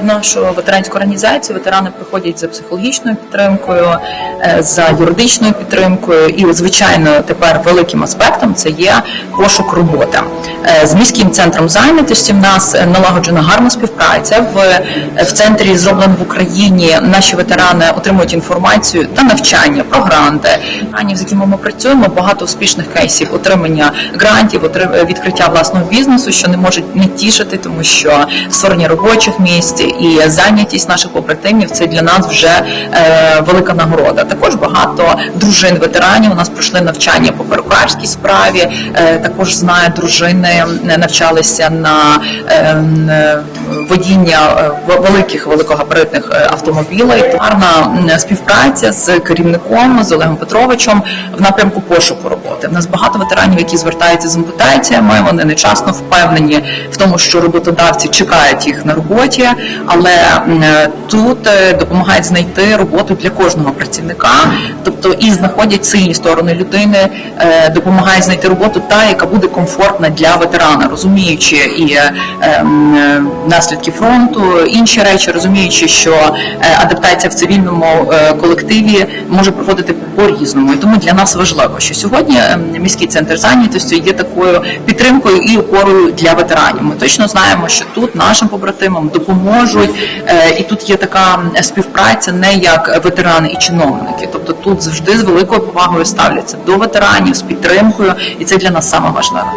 В нашу ветеранську організацію ветерани приходять за психологічною підтримкою, е, за юридичною підтримкою, і звичайно тепер великим аспектом це є пошук роботи. Е, З міським центром зайнятості в нас налагоджена гарна співпраця. В, в центрі зроблено в Україні. Наші ветерани отримують інформацію та навчання про гранти. Ані з якими ми працюємо, багато успішних кейсів отримання грантів, відкриття власного бізнесу, що не можуть не тішити, тому що створення робочих місць і зайнятість наших побратимів це для нас вже е, велика нагорода. Також багато дружин ветеранів у нас пройшли навчання по перукарській справі. Е, також знаю, дружини е, навчалися на водіння е, великих великогабаритних е, автомобілей. Гарна співпраця з керівником з Олегом Петровичем в напрямку пошуку роботи. В нас багато ветеранів, які звертаються з ампутаціями. Вони нечасно впевнені в тому, що роботодавці чекають їх на роботі, але е, тут допомагають знайти роботу для кожного працівника, тобто і знаходять сильні сторони людини, допомагають знайти роботу та, яка буде комфортна для ветерана, розуміючи і е, наслідки фронту, інші речі, розуміючи, що е, адаптація в цивільному е, колективі може проходити по-різному. І тому для нас важливо, що сьогодні ем, міський центр зайнятості є такою підтримкою і опорою для ветеранів. Ми точно знаємо, що тут нашим побратимам допоможуть, е, і тут є така співпраця не як ветерани і чиновники. Тобто тут завжди з великою повагою ставляться до ветеранів з підтримкою, і це для нас саме важливе.